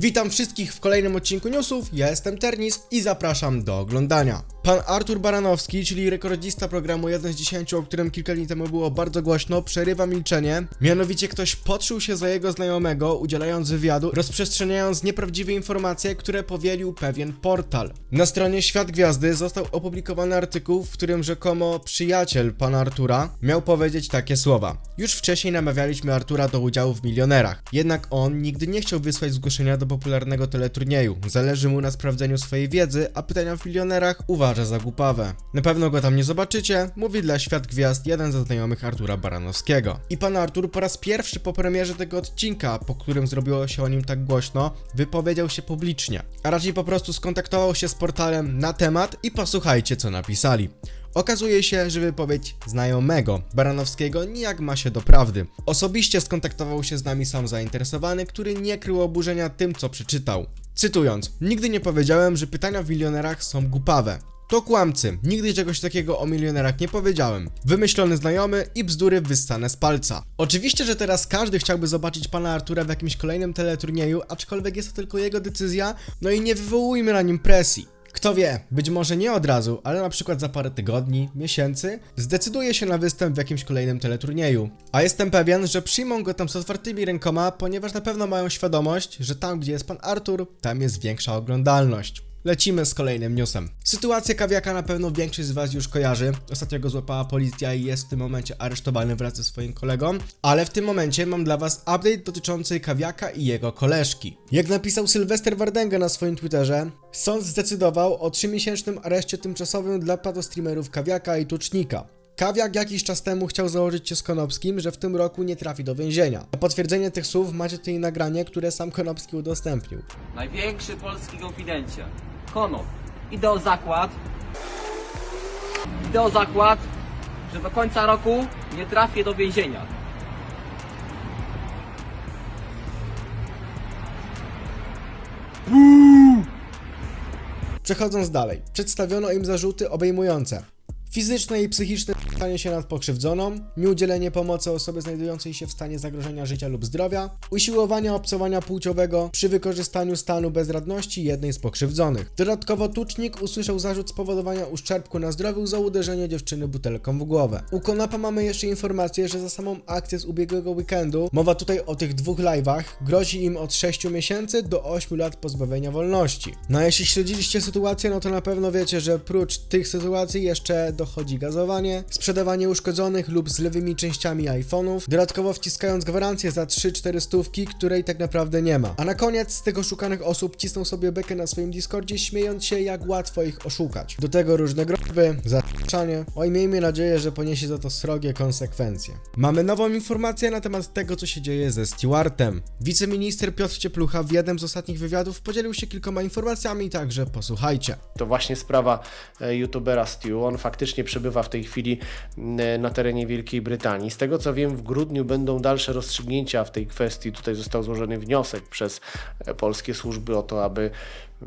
Witam wszystkich w kolejnym odcinku newsów, ja jestem Ternis i zapraszam do oglądania. Pan Artur Baranowski, czyli rekordzista programu 1 z 10, o którym kilka dni temu było bardzo głośno, przerywa milczenie. Mianowicie ktoś podszył się za jego znajomego, udzielając wywiadu, rozprzestrzeniając nieprawdziwe informacje, które powielił pewien portal. Na stronie Świat Gwiazdy został opublikowany artykuł, w którym rzekomo przyjaciel pana Artura miał powiedzieć takie słowa. Już wcześniej namawialiśmy Artura do udziału w milionerach, jednak on nigdy nie chciał wysłać zgłoszenia do popularnego teleturnieju. Zależy mu na sprawdzeniu swojej wiedzy, a pytania w milionerach uważa za głupawe. Na pewno go tam nie zobaczycie, mówi dla Świat Gwiazd jeden ze znajomych Artura Baranowskiego. I pan Artur po raz pierwszy po premierze tego odcinka, po którym zrobiło się o nim tak głośno, wypowiedział się publicznie, a raczej po prostu skontaktował się z portalem na temat i posłuchajcie co napisali. Okazuje się, że wypowiedź znajomego Baranowskiego nijak ma się do prawdy. Osobiście skontaktował się z nami sam zainteresowany, który nie krył oburzenia tym, co przeczytał. Cytując, nigdy nie powiedziałem, że pytania w milionerach są głupawe. To kłamcy, nigdy czegoś takiego o milionerach nie powiedziałem. Wymyślony znajomy i bzdury wyssane z palca. Oczywiście, że teraz każdy chciałby zobaczyć pana Artura w jakimś kolejnym teleturnieju, aczkolwiek jest to tylko jego decyzja, no i nie wywołujmy na nim presji. Kto wie, być może nie od razu, ale na przykład za parę tygodni, miesięcy, zdecyduje się na występ w jakimś kolejnym teleturnieju. A jestem pewien, że przyjmą go tam z otwartymi rękoma, ponieważ na pewno mają świadomość, że tam gdzie jest pan Artur, tam jest większa oglądalność. Lecimy z kolejnym newsem. Sytuację kawiaka na pewno większość z Was już kojarzy. Ostatnio go złapała policja i jest w tym momencie aresztowany wraz ze swoim kolegą. Ale w tym momencie mam dla Was update dotyczący kawiaka i jego koleżki. Jak napisał Sylwester Wardęga na swoim Twitterze, sąd zdecydował o 3-miesięcznym areszcie tymczasowym dla patostreamerów kawiaka i tucznika. Kawiak jakiś czas temu chciał założyć się z Konopskim, że w tym roku nie trafi do więzienia. Na potwierdzenie tych słów macie tutaj nagranie, które sam Konopski udostępnił. Największy polski konfidencie. Honor. Idę o zakład. Idę o zakład, że do końca roku nie trafię do więzienia. Przechodząc dalej, przedstawiono im zarzuty obejmujące fizyczne i psychiczne stanie się nad pokrzywdzoną, nieudzielenie pomocy osobie znajdującej się w stanie zagrożenia życia lub zdrowia, usiłowania obcowania płciowego przy wykorzystaniu stanu bezradności jednej z pokrzywdzonych. Dodatkowo tucznik usłyszał zarzut spowodowania uszczerbku na zdrowiu za uderzenie dziewczyny butelką w głowę. U Konapa mamy jeszcze informację, że za samą akcję z ubiegłego weekendu, mowa tutaj o tych dwóch live'ach, grozi im od 6 miesięcy do 8 lat pozbawienia wolności. No a jeśli śledziliście sytuację, no to na pewno wiecie, że prócz tych sytuacji jeszcze dochodzi gazowanie, sprzedawanie uszkodzonych lub z lewymi częściami iPhone'ów, dodatkowo wciskając gwarancję za 3-4 stówki, której tak naprawdę nie ma. A na koniec z tych oszukanych osób cisną sobie bekę na swoim Discordzie, śmiejąc się jak łatwo ich oszukać. Do tego różne groby, zatrzaszanie. Oj, miejmy nadzieję, że poniesie za to srogie konsekwencje. Mamy nową informację na temat tego, co się dzieje ze Stewartem. Wiceminister Piotr Cieplucha w jednym z ostatnich wywiadów podzielił się kilkoma informacjami, także posłuchajcie. To właśnie sprawa e, youtubera Stu. On faktycznie przebywa w tej chwili na terenie Wielkiej Brytanii. Z tego co wiem, w grudniu będą dalsze rozstrzygnięcia w tej kwestii. Tutaj został złożony wniosek przez e, polskie służby o to, aby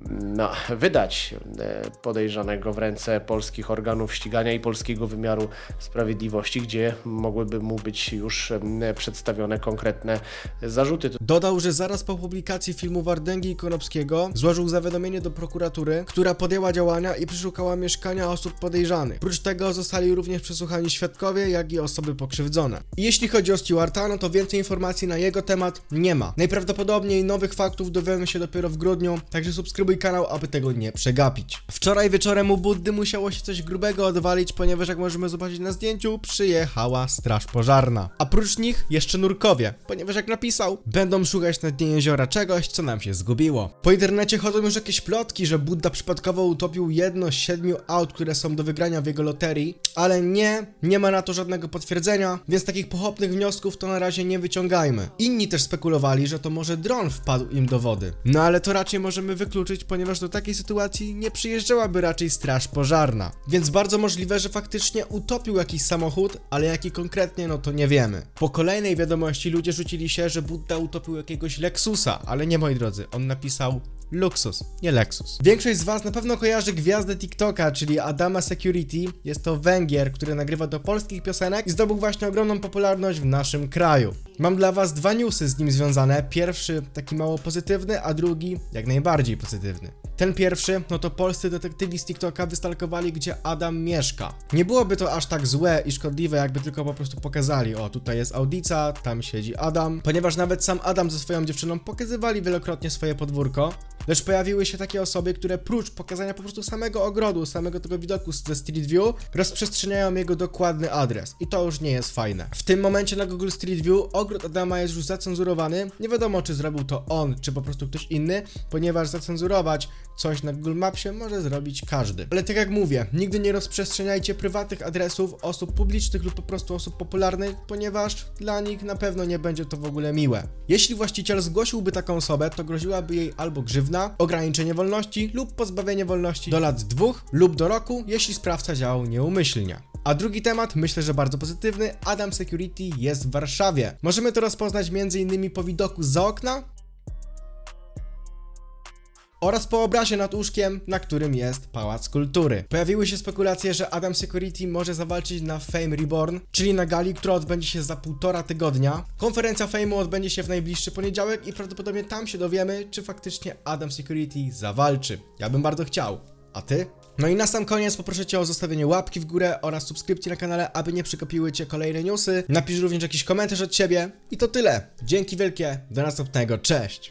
no, wydać e, podejrzanego w ręce polskich organów ścigania i polskiego wymiaru sprawiedliwości, gdzie mogłyby mu być już em, przedstawione konkretne zarzuty. Dodał, że zaraz po publikacji filmu Wardęgi i Konopskiego złożył zawiadomienie do prokuratury, która podjęła działania i przeszukała mieszkania osób podejrzanych. Prócz tego zostali również przesłuchani świadkowie, jak i osoby pokrzywdzone. Jeśli chodzi o Stewarta, no to więcej informacji na jego temat nie ma. Najprawdopodobniej nowych faktów dowiemy się dopiero w grudniu, także subskrybuj kanał, aby tego nie przegapić. Wczoraj wieczorem u Buddy musiało się coś grubego odwalić, ponieważ jak możemy zobaczyć na zdjęciu, przyjechała straż pożarna. A prócz nich jeszcze nurkowie, ponieważ jak napisał, będą szukać na dnie jeziora czegoś, co nam się zgubiło. Po internecie chodzą już jakieś plotki, że Budda przypadkowo utopił jedno z siedmiu aut, które są do wygrania w jego loterii, ale nie, nie ma na to żadnego potwierdzenia, więc takich pochopnych wniosków to na razie nie wyciągajmy. Inni też spekulowali, że to może dron wpadł im do wody. No ale to raczej możemy wykluczyć, ponieważ do takiej sytuacji nie przyjeżdżałaby raczej straż pożarna. Więc bardzo możliwe, że faktycznie utopił jakiś samochód, ale jaki konkretnie, no to nie wiemy. Po kolejnej wiadomości ludzie rzucili się, że Budda utopił jakiegoś Lexusa, ale nie moi drodzy, on napisał luksus, nie Lexus. Większość z Was na pewno kojarzy gwiazdę TikToka, czyli Adama Security. Jest to Węgier, który nagrywa do polskich piosenek i zdobył właśnie ogromną popularność w naszym kraju. Mam dla Was dwa newsy z nim związane. Pierwszy taki mało pozytywny, a drugi jak najbardziej pozytywny. Ten pierwszy, no to polscy detektywi z TikToka wystalkowali, gdzie Adam mieszka. Nie byłoby to aż tak złe i szkodliwe, jakby tylko po prostu pokazali, o tutaj jest audica, tam siedzi Adam, ponieważ nawet sam Adam ze swoją dziewczyną pokazywali wielokrotnie swoje podwórko, lecz pojawiły się takie osoby, które prócz pokazania po prostu samego ogrodu, samego tego widoku ze Street View, rozprzestrzeniają jego dokładny adres i to już nie jest fajne. W tym momencie na Google Street View ogród Adama jest już zacenzurowany, nie wiadomo czy zrobił to on, czy po prostu ktoś inny, ponieważ zacenzurować coś na Google Mapsie może zrobić każdy. Ale tak jak mówię, nigdy nie rozprzestrzeniajcie prywatnych adresów osób publicznych lub po prostu osób popularnych, ponieważ dla nich na pewno nie będzie to w ogóle miłe. Jeśli właściciel zgłosiłby taką osobę, to groziłaby jej albo grzywna, ograniczenie wolności lub pozbawienie wolności do lat dwóch lub do roku, jeśli sprawca działał nieumyślnie. A drugi temat, myślę, że bardzo pozytywny, Adam Security jest w Warszawie. Możemy to rozpoznać m.in. po widoku za okna, oraz po obrazie nad łóżkiem, na którym jest Pałac Kultury. Pojawiły się spekulacje, że Adam Security może zawalczyć na Fame Reborn, czyli na gali, która odbędzie się za półtora tygodnia. Konferencja Fame'u odbędzie się w najbliższy poniedziałek i prawdopodobnie tam się dowiemy, czy faktycznie Adam Security zawalczy. Ja bym bardzo chciał. A ty? No i na sam koniec poproszę Cię o zostawienie łapki w górę oraz subskrypcji na kanale, aby nie przekopiły Cię kolejne newsy. Napisz również jakiś komentarz od Ciebie. I to tyle. Dzięki wielkie, do następnego, cześć!